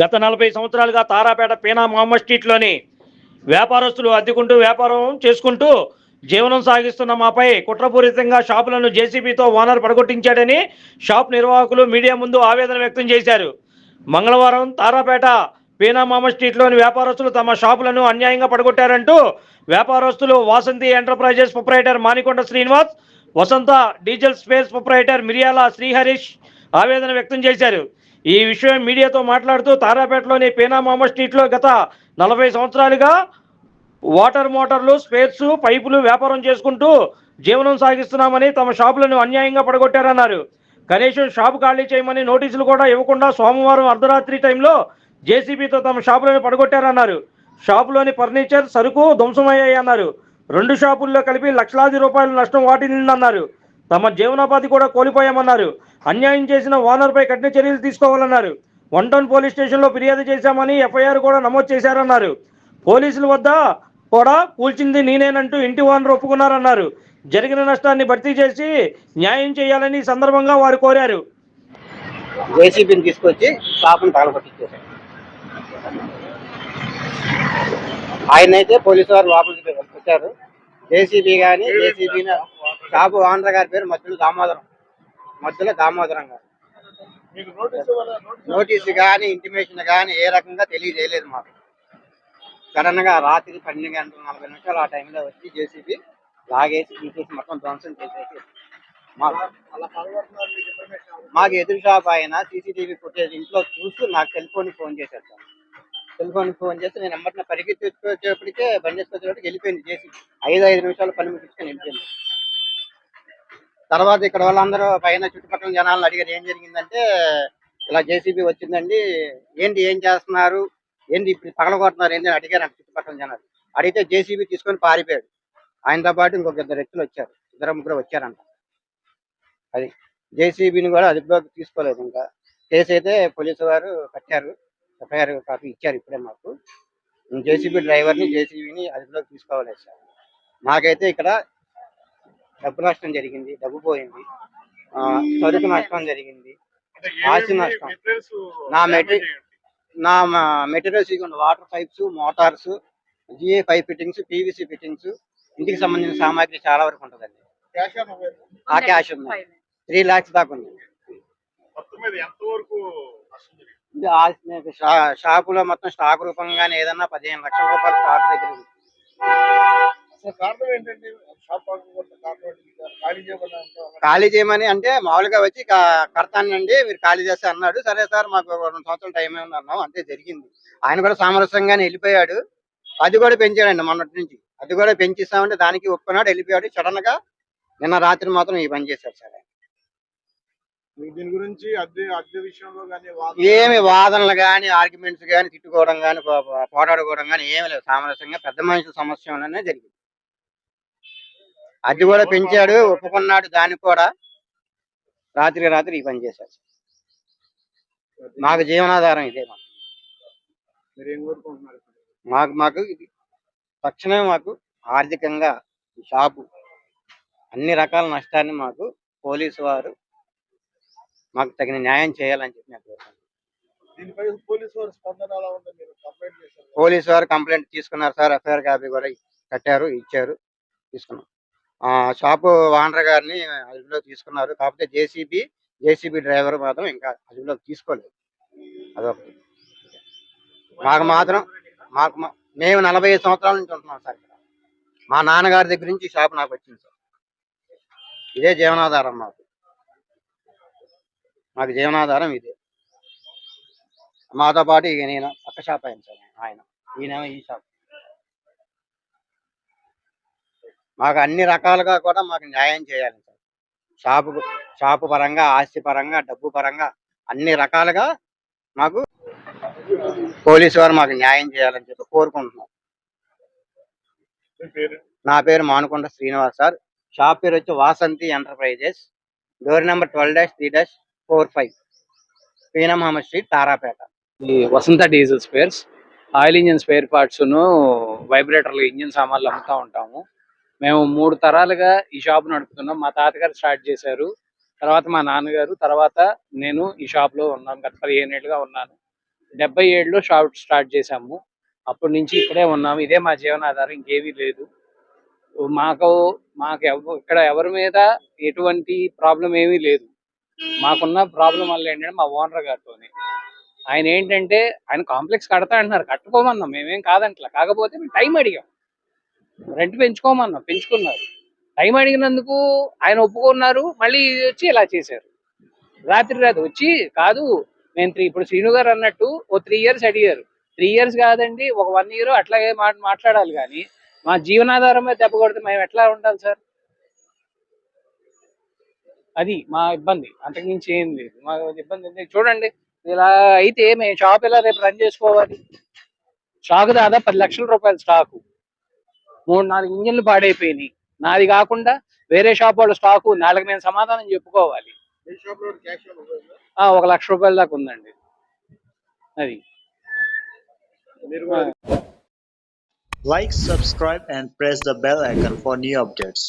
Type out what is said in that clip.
గత నలభై సంవత్సరాలుగా తారాపేట పీనా మహమ్మద్ స్ట్రీట్లోని వ్యాపారస్తులు అద్దెకుంటూ వ్యాపారం చేసుకుంటూ జీవనం సాగిస్తున్న మాపై కుట్రపూరితంగా షాపులను జేసీబీతో ఓనర్ పడగొట్టించాడని షాప్ నిర్వాహకులు మీడియా ముందు ఆవేదన వ్యక్తం చేశారు. మంగళవారం తారాపేట పీనామామ స్ట్రీట్లోని వ్యాపారస్తులు తమ షాపులను అన్యాయంగా పడగొట్టారంటూ వ్యాపారస్తులు Vasanthi enterprises proprietor Manikonda Srinivas Vasantha diesel space proprietor Miriyala Sriharish ఆవేదన వ్యక్తం చేశారు. ఈ విషయం మీడియాతో మాట్లాడుతూ తారాపేటలోని పీనా స్ట్రీట్లో గత నలభై సంవత్సరాలుగా వాటర్ మోటార్లు స్పేర్స్ పైపులు వ్యాపారం చేసుకుంటూ జీవనం సాగిస్తున్నామని తమ షాపులను అన్యాయంగా పడగొట్టారన్నారు. కనీసం షాపు ఖాళీ చేయమని నోటీసులు కూడా ఇవ్వకుండా సోమవారం అర్ధరాత్రి టైంలో జేసీబీతో తమ షాపులను పడగొట్టారన్నారు. షాపులోని ఫర్నిచర్ సరుకు ధ్వంసమయ్యాయన్నారు. రెండు షాపుల్లో కలిపి లక్షలాది రూపాయల నష్టం వాటిల్లిందన్నారు. తమ జీవనోపాధి కూడా కోల్పోయామన్నారు. అన్యాయం చేసిన ఓనర్పై కఠిన చర్యలు తీసుకోవాలన్నారు. వన్ టౌన్ పోలీస్ స్టేషన్లో ఫిర్యాదు చేశామని ఎఫ్ఐఆర్ కూడా నమోదు చేశారన్నారు. పోలీసుల వద్ద కూడా కూల్చింది నేనేనంటూ ఇంటి ఓనర్ ఒప్పుకున్నారన్నారు. జరిగిన నష్టాన్ని భర్తీ చేసి న్యాయం చేయాలని సందర్భంగా వారు కోరారు. జేసీబీని తీసుకొచ్చి షాపుని తగలబట్టించేశారు ఆయన అయితే పోలీసు వారు లోపలికి వచ్చారు. జేసీబీ కానీ జేసీబీని షాపు ఓనర్ గారి పేరు మధ్యలో దామోదరం. మధ్యలో దామోదరం గారు. నోటీసు కానీ ఇంటిమేషన్ కానీ ఏ రకంగా తెలియజేయలేదు మాకు. సడన్గా రాత్రి పన్నెండు గంటల నలభై నిమిషాలు ఆ టైంలో వచ్చి జేసీబీ లాగేసి తీసేసి మొత్తం ధ్వంసం చేసేసి మాకు మాకు ఎదురు షాప్ ఆయన సీసీటీవీ ఫుటేజ్ ఇంట్లో చూస్తూ నాకు సెల్ ఫోన్ ఫోన్ చేశారు సార్. సెల్ ఫోన్ ఫోన్ చేస్తే నేను ఎమ్మటిన పరిగెత్తి వచ్చేప్పటికే బండి వేసుకొచ్చేటప్పటికి వెళ్ళిపోయింది చేసి ఐదు ఐదు నిమిషాలు పని ముగించుకొని వెళ్ళిపోయింది. తర్వాత ఇక్కడ వాళ్ళందరూ పైన చుట్టుపక్కల జనాలను అడిగారు ఏం జరిగిందంటే ఇలా జేసీబీ వచ్చిందండి ఏంటి ఏం చేస్తున్నారు ఏంటి ఇప్పుడు పగలగొడుతున్నారు ఏంటి అని అడిగారు చుట్టుపక్కల జనాలు. అడిగితే జేసీబీ తీసుకొని పారిపోయాడు. ఆయనతో పాటు ఇంకొక ఇద్దరు వ్యక్తులు వచ్చారు ఇద్దరు ముగ్గురు వచ్చారంట. అది జేసీబీని కూడా అదుపులోకి తీసుకోలేదు ఇంకా. కేసు అయితే పోలీసు వారు కట్టారు ఎఫ్ఐఆర్ కాపీ ఇచ్చారు ఇప్పుడే మాకు. జేసీబీ డ్రైవర్ని జేసీబీని అదుపులోకి తీసుకోవాలి సార్. మాకైతే ఇక్కడ డబ్బు నష్టం జరిగింది డబ్బు పోయింది. సరుకు నష్టం జరిగింది. ఆస్తి నష్టం. నా మెటీ నా మెటీరియల్స్ ఇవ్వండి. Water pipes motors GA pipe fittings PVC fittings ఇంటికి సంబంధించిన సామాగ్రి చాలా వరకు ఉంటుందండి. ఆ క్యాష్ ఉంది. త్రీ లాక్స్ దాకా ఉంది. షాపులో మొత్తం స్టాక్ రూపంగానే ఏదన్నా పదిహేను లక్షల రూపాయల స్టాక్ దగ్గర ఉంది. ఖాళీ చేయమని అంటే మామూలుగా వచ్చి కడతానండి మీరు ఖాళీ చేస్తే అన్నాడు. సరే సార్ మాకు రెండు సంవత్సరాలు టైం ఏమన్నా అన్నాం అంతే జరిగింది. ఆయన కూడా సామరస్యంగానే వెళ్ళిపోయాడు. అది కూడా పెంచాడండి మొన్నటి నుంచి. అది కూడా పెంచిస్తామంటే దానికి ఒప్పుకున్నాడు వెళ్ళిపోయాడు. సడన్గా నిన్న రాత్రి మాత్రం ఈ పని చేశారు సార్ దీని గురించి అద్దె అద్దె విషయంలో కానీ ఏమి వాదనలు కానీ ఆర్గ్యుమెంట్స్ కానీ తిట్టుకోవడం కానీ పోరాడుకోవడం కానీ ఏమి లేదు సామరస్యంగా పెద్ద మనుషుల సమస్యలోనే జరిగింది. అది కూడా పెంచాడు ఒప్పుకున్నాడు దానికి కూడా రాత్రి రాత్రి ఈ పని చేశారు మాకు జీవనాధారం ఇదే మాకు. మాకు తక్షణమే మాకు ఆర్థికంగా షాపు అన్ని రకాల నష్టాన్ని మాకు పోలీసు వారు మాకు తగిన న్యాయం చేయాలని చెప్పి. దీనిపై పోలీసు వారి కంప్లైంట్ తీసుకున్నారు సార్ ఎఫ్ఐఆర్ కాపీ కూడా కట్టారు ఇచ్చారు తీసుకున్నాం. షాపు ఓనర్ గారిని అదుపులో తీసుకున్నారు. కాకపోతే జేసీబీ జేసీబీ డ్రైవర్ మాత్రం ఇంకా అదుపులోకి తీసుకోలేదు. అదొకటి. మాకు మాత్రం మాకు మా- మేము నలభై సంవత్సరాల నుంచి ఉంటున్నాం సార్ ఇక్కడ. మా నాన్నగారి దగ్గర నుంచి షాప్ నాకు వచ్చింది సార్. ఇదే జీవనాధారం మాకు. మాకు జీవనాధారం ఇదే. మాతో పాటు ఇక నేను పక్క షాప్ అయింది సార్ ఆయన. ఈయనేమో ఈ షాప్. మాకు అన్ని రకాలుగా కూడా మాకు న్యాయం చేయాలి సార్. షాపు షాపు పరంగా ఆస్తి పరంగా డబ్బు పరంగా అన్ని రకాలుగా మాకు పోలీసు వారు మాకు న్యాయం చేయాలని చెప్పి కోరుకుంటున్నాం. నా పేరు మానుకొండ శ్రీనివాస్ సార్. షాప్ పేరు వచ్చి Vasanthi enterprises. Door number twelve dash three dash four five. Peenam street Tarapeta. ఈ Vasantha diesel spares oil engine spare parts వైబ్రేటర్లు engine సామాన్లు అమ్ముతా ఉంటాము. మేము మూడు తరాలుగా ఈ షాప్ నడుపుతున్నాం. మా తాతగారు స్టార్ట్ చేశారు. తర్వాత మా నాన్నగారు తర్వాత నేను ఈ షాప్లో ఉన్నాను గత పదిహేను ఏళ్ళుగా ఉన్నాను. డెబ్బై ఏడులో షాప్ స్టార్ట్ చేసాము అప్పటి నుంచి ఇక్కడే ఉన్నాము. ఇదే మా జీవనాధారం. ఇంకేమీ లేదు. మాకు మాకు ఇక్కడ ఎవరి మీద ఎటువంటి ప్రాబ్లం ఏమీ లేదు. మాకున్న ప్రాబ్లం వల్ల ఏంటంటే మా ఓనర్ గారితోనే. ఆయన ఏంటంటే ఆయన కాంప్లెక్స్ కడతా అంటున్నారు. కట్టుకోమన్నాం. మేమేం కాదంట్లా. కాకపోతే మేము టైం అడిగాం. రెంట్ పెంచుకోమన్నాం పెంచుకున్నారు. టైం అడిగినందుకు ఆయన ఒప్పుకున్నారు మళ్ళీ వచ్చి ఇలా చేశారు. రాత్రి రాత్రి వచ్చి కాదు మేము త్రీ ఇప్పుడు శ్రీను గారు అన్నట్టు ఓ త్రీ ఇయర్స్ అడిగారు. త్రీ ఇయర్స్ కాదండి ఒక వన్ ఇయర్ అట్లాగే మాట్లాడాలి కానీ మా జీవనాధారం మీద దెబ్బ కొడితే మేము ఎట్లా ఉండాలి సార్? అది మా ఇబ్బంది. అంతకుమించి ఏం లేదు. మా ఇబ్బంది ఉంది. చూడండి ఇలా అయితే మేము షాప్ ఎలా రేపు రన్ చేసుకోవాలి? స్టాక్ దాదాపు పది లక్షల రూపాయల స్టాకు. మూడు నాలుగు ఇంజన్లు పాడైపోయినాయి. నాది కాకుండా వేరే షాప్ వాళ్ళ స్టాకు నాలుగు నేను సమాధానం చెప్పుకోవాలి. మీ షాప్లో క్యాష్ ఆ, ఒక లక్ష రూపాయల దాకా ఉందండి. అది. Like, subscribe, and press the bell icon for new updates.